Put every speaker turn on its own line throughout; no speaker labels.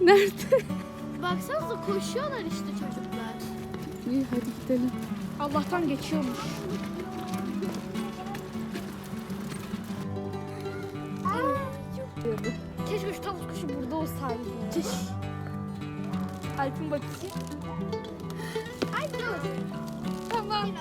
Nerede?
Baksanıza koşuyorlar işte çocuklar.
İyi hadi gidelim.
Allah'tan geçiyormuş. Keşke şu tavus kuşu burada olsaydı. Alp'in bakayım. Ay dur. Tamam. Ay.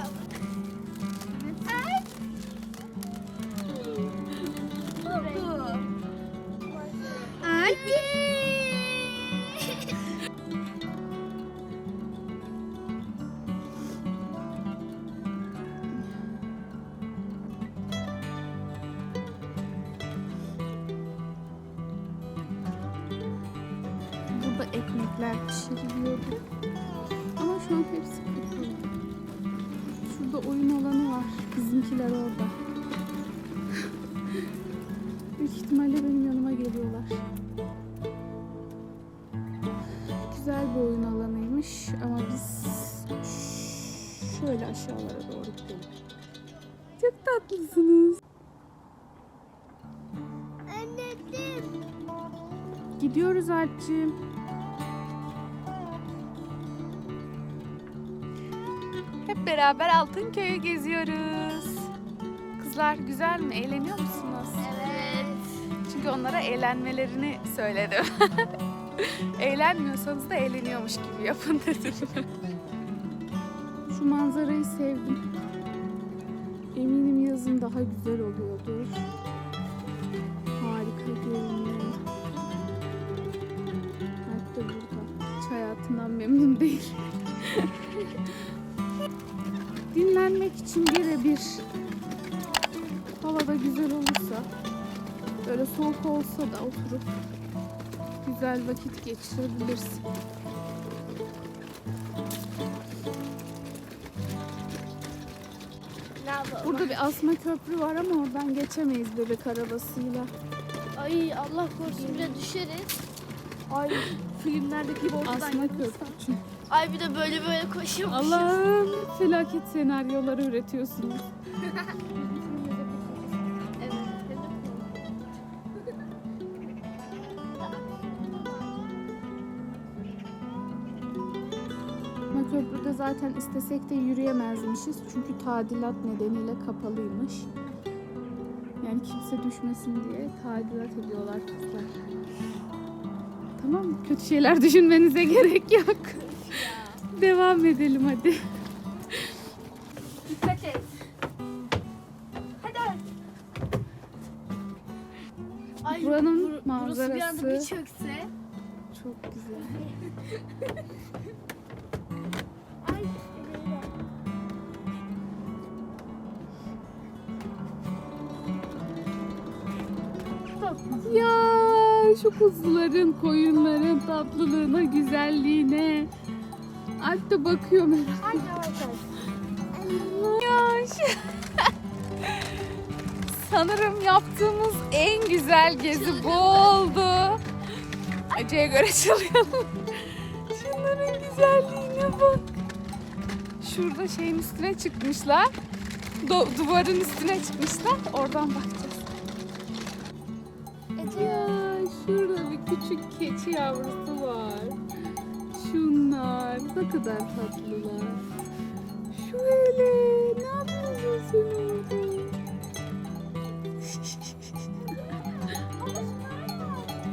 Ekmekler pişiriliyordu. Ama şu an hepsi kapalı. Şurada oyun alanı var. Bizimkiler orada. Büyük ihtimalle benim yanıma geliyorlar. Güzel bir oyun alanıymış ama biz şöyle aşağılara doğru gidelim. Çok tatlısınız.
Anneciğim.
Gidiyoruz Alp'ciğim. Beraber Altınköy'ü geziyoruz. Kızlar güzel mi? Eğleniyor musunuz?
Evet.
Çünkü onlara eğlenmelerini söyledim. Eğlenmiyorsanız da eğleniyormuş gibi yapın dedim. Şu manzarayı sevdim. Eminim yazın daha güzel oluyordur. Harika görünüyor. De burada. Hiç hayatından memnun değil. Dinlenmek için birebir havada güzel olursa böyle soğuk olsa da oturup güzel vakit geçirebilirsin. Burada bir asma köprü var ama oradan geçemeyiz bebek arabasıyla.
Ay Allah korusun bile düşeriz. Ay filmlerdeki gibi ortadan
Asma köprü çünkü.
Ay bir de böyle böyle koşuyormuşuz.
Allah'ım felaket senaryoları üretiyorsunuz.
Evet.
Asma köprüde zaten istesek de yürüyemezmişiz. Çünkü tadilat nedeniyle kapalıymış. Yani kimse düşmesin diye tadilat ediyorlar kızlar. Tamam mı? Kötü şeyler düşünmenize gerek yok. Devam edelim hadi.
Dikkat et. Hadi Ay
Buranın
bur- Burası bir anda bir
manzarası-
çökse.
Çok güzel.
Ay.
Ya şu kuzuların, koyunların tatlılığına, güzelliğine. Alp de bakıyor merak.
Yavaş.
Ya şu- Sanırım yaptığımız en güzel gezi bu oldu. Acıya göre çalıyorum. Şunların güzelliğine bak. Şurada şeyin üstüne çıkmışlar. Du- duvarın üstüne çıkmışlar. Oradan bakacağız. Ya şurada bir küçük keçi yavrusu var. Şunlar ne kadar tatlılar. Şöyle ne yapıyorsun sen orada?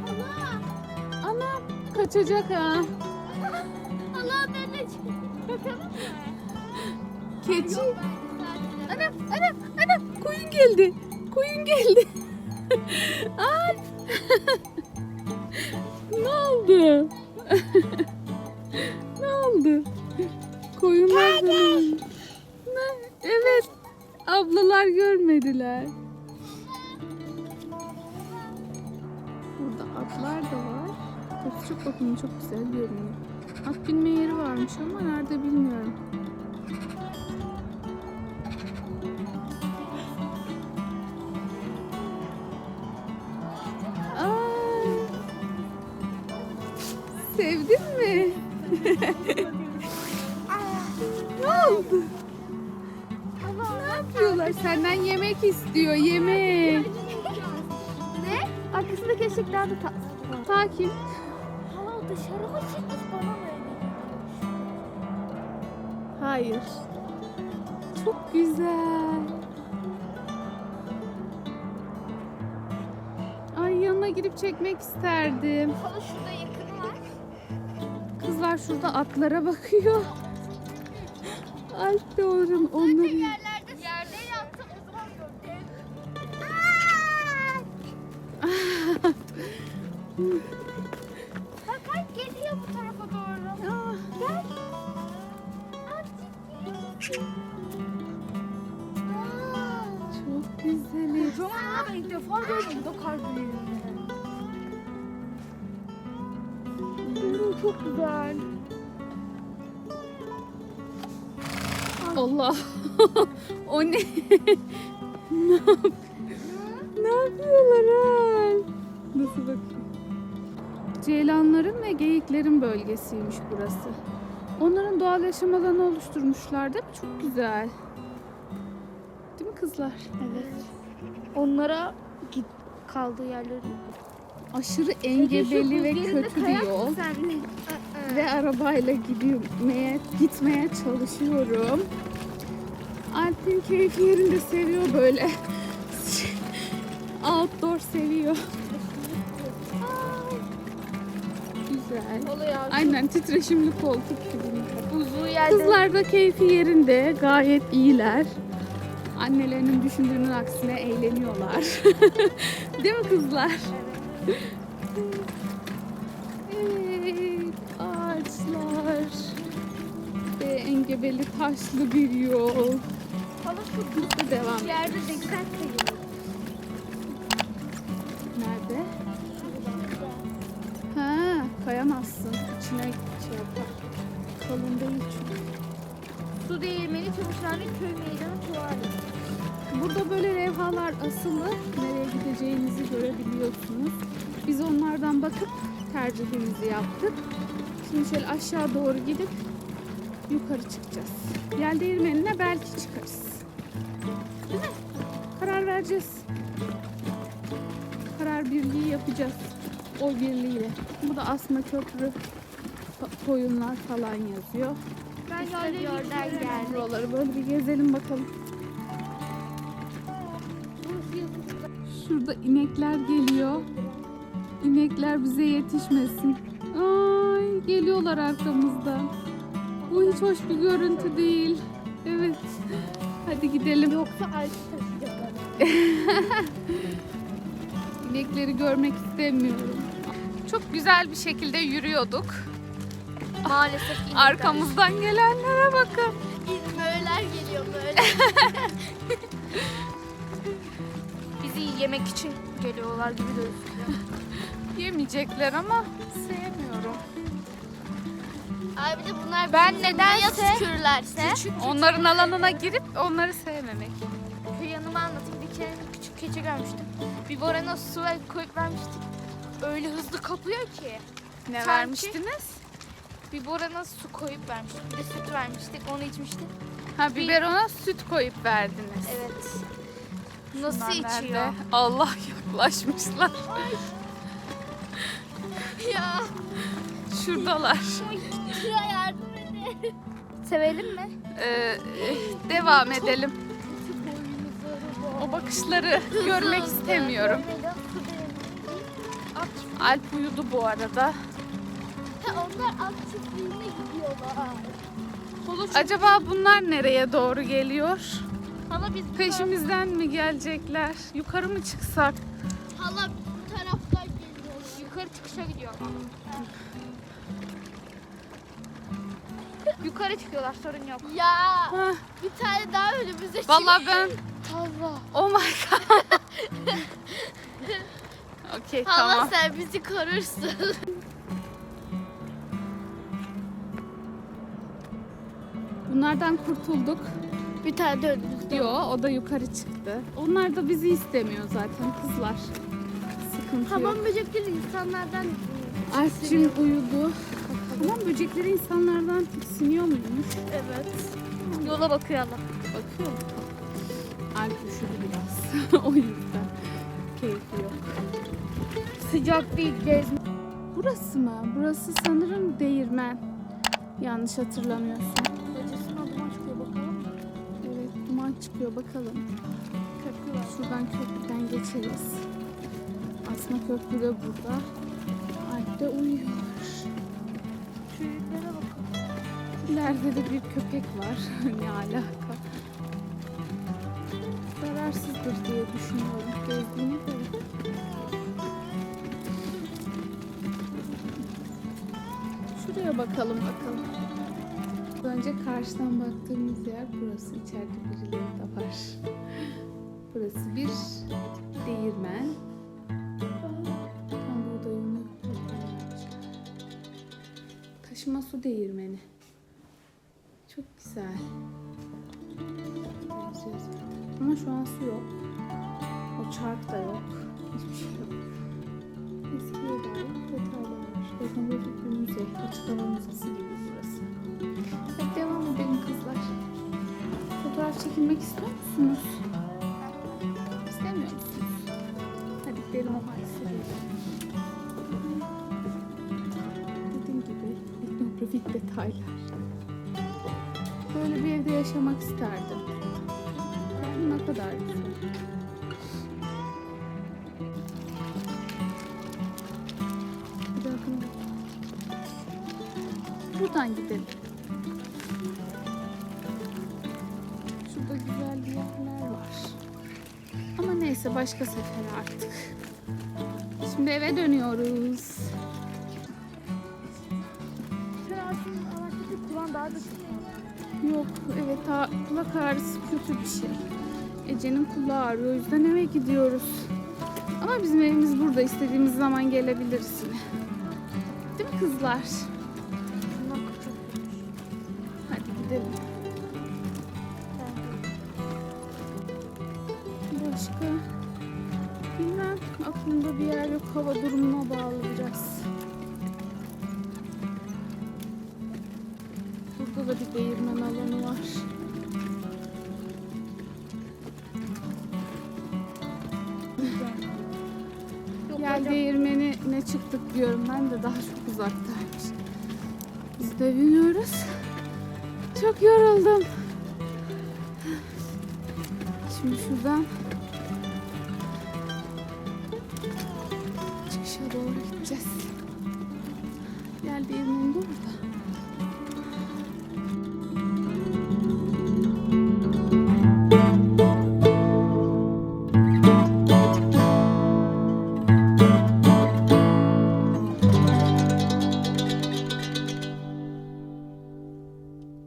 Allah.
Anam kaçacak ha.
Allah bakalım mı?
Keçi. Anam anam anam koyun geldi. Koyun geldi. Alp. ne oldu? ne oldu? Koyunlar da Ne? Evet. Ablalar görmediler. Burada atlar da var. Çok bakın çok güzel görünüyor. At binme yeri varmış ama nerede bilmiyorum. Sevdin mi? Ne oldu? Ne yapıyorlar? Senden yemek istiyor, yemek.
Ne? Arkasındaki eşekler de tatlı.
Sakin.
dışarı mı çıkmış bana mı?
Hayır. Çok güzel. Ay yanına girip çekmek isterdim.
Hala şurada.
Kızlar şurada atlara bakıyor. Alp oranın onları.
Yerlerde yerde yattım o zaman gördüm.
Çok güzel. Allah. o ne? ne, yap ne yapıyorlar ha? Nasıl bakayım? Ceylanların ve geyiklerin bölgesiymiş burası. Onların doğal yaşam alanı oluşturmuşlar değil mi? Çok güzel. Değil mi kızlar?
Evet. Onlara git kaldığı yerleri.
Aşırı engebeli ve kötü bir yol. Ve arabayla gidmeye, gitmeye çalışıyorum. Alp'in keyfi yerinde seviyor böyle. Outdoor seviyor. Güzel. Aynen titreşimli koltuk gibi.
Buzlu yerde.
Kızlar da keyfi yerinde. Gayet iyiler. Annelerinin düşündüğünün aksine eğleniyorlar. Değil mi kızlar? Evet, ağaçlar ve engebeli taşlı bir yol.
Hala şu
Hızlı devam.
yerde dikkat kayıyor.
Nerede? Ha, kayamazsın. İçine şey yapar. Kalın değil çünkü.
Su değirmeni çamaşırhane köy meydanı tuvalet.
Burada böyle levhalar asılı. Nereye gideceğinizi görebiliyorsunuz. Biz onlardan bakıp tercihimizi yaptık. Şimdi şöyle aşağı doğru gidip yukarı çıkacağız. Yel değirmenine belki çıkarız. Değil mi? Karar vereceğiz. Karar birliği yapacağız. O birliğiyle. Bu da asma köprü koyunlar falan yazıyor.
Ben bir oradan geldim.
Buraları böyle bir gezelim bakalım. Şurada inekler geliyor. İnekler bize yetişmesin. Ay geliyorlar arkamızdan. Bu hiç hoş bir görüntü değil. Evet. Hadi gidelim.
Yoksa taşıyacaklar.
İnekleri görmek istemiyorum. Çok güzel bir şekilde yürüyorduk.
Maalesef inekler.
Arkamızdan gelenlere bakın.
Böyleler geliyor böyle. Bizi yemek için geliyorlar gibi gözüküyor.
Yemeyecekler ama sevmiyorum.
Abi de bunlar ben nedense tükürürlerse
Onların alanına girip onları sevmemek.
Köy yanımı anlatayım. Bir kere küçük keçi görmüştüm. Bir borana su ve koyup vermiştik. Öyle hızlı kapıyor ki.
Ne
Sanki-
vermiştiniz?
Bir borana su koyup vermiştik. Bir de süt vermiştik. Onu içmiştik.
Ha biberona süt koyup verdiniz.
Evet. Nasıl
Bunlar
içiyor?
nerede? Allah yaklaşmışlar.
ya.
Şuradalar.
Şuraya yardım edin. Sevelim mi?
Ee, devam edelim. O bakışları görmek istemiyorum. Alp uyudu bu arada.
Onlar at çiftliğine gidiyorlar.
Acaba bunlar nereye doğru geliyor?
Hala biz bu
Peşimizden mi gelecekler? Yukarı mı çıksak?
Hala bu taraftan geliyorlar. Yukarı çıkışa gidiyor. Yukarı çıkıyorlar sorun yok. Ya
Hah,
bir tane daha önümüze
Vallahi ben
Tavla.
oh my god. Okey
Hala
tamam.
sen bizi korursun.
Bunlardan kurtulduk.
Bir tane de.
Yo o da yukarı çıktı. Onlar da bizi istemiyor zaten kızlar. Sıkıntı
Hamam
yok.
böcekleri insanlardan
Alp'cim uyudu. Hamam böcekleri insanlardan tiksiniyor muymuş?
Evet. Yola bakıyor Allah.
Bakıyor. Alp üşüdü biraz. o yüzden. Keyfi yok.
Sıcak değil gezme.
Burası mı? Burası sanırım değirmen. Yanlış hatırlamıyorsun.
Çıkıyor bakalım. Köprü var.
Şuradan köprüden geçeriz. Asma köprü de burada. Alp de uyuyor.
Yüklere bakalım.
İleride de bir köpek var. ne alaka? Zararsızdır diye düşünüyorum. Gezdiğine göre. Şuraya bakalım bakalım. Önce karşıdan baktığımız yer burası. İçeride birileri de var. Burası bir değirmen. Tam buğday unu Taşıma su değirmeni. Çok güzel. Ama şu an su yok. O çark da yok. Hiçbir şey yok. Eskiye dair detaylar var. Etnografik bir müze. Açık hava müzesi çekilmek istiyor musunuz? İstemiyor musunuz? Hadi gidelim o halde size. Dediğim gibi etnografik detaylar. Böyle bir evde yaşamak isterdim. Ne kadar güzel. Buradan gidelim. Neyse başka sefer artık. Şimdi eve dönüyoruz.
Kulağın daha da.
Yok evet kulak ağrısı kötü bir şey. Ece'nin kulağı ağrıyor o yüzden eve gidiyoruz. Ama bizim evimiz burada istediğimiz zaman gelebiliriz yine. Değil mi kızlar? Aklımda bir yer yok. Hava durumuna bağlı biraz. Burada da bir değirmen alanı var. Yel değirmeni ne çıktık diyorum ben de daha çok uzaktaymış. Biz de biniyoruz. Çok yoruldum. Şimdi şuradan çıkışa doğru gideceğiz. Değirmeni de orada.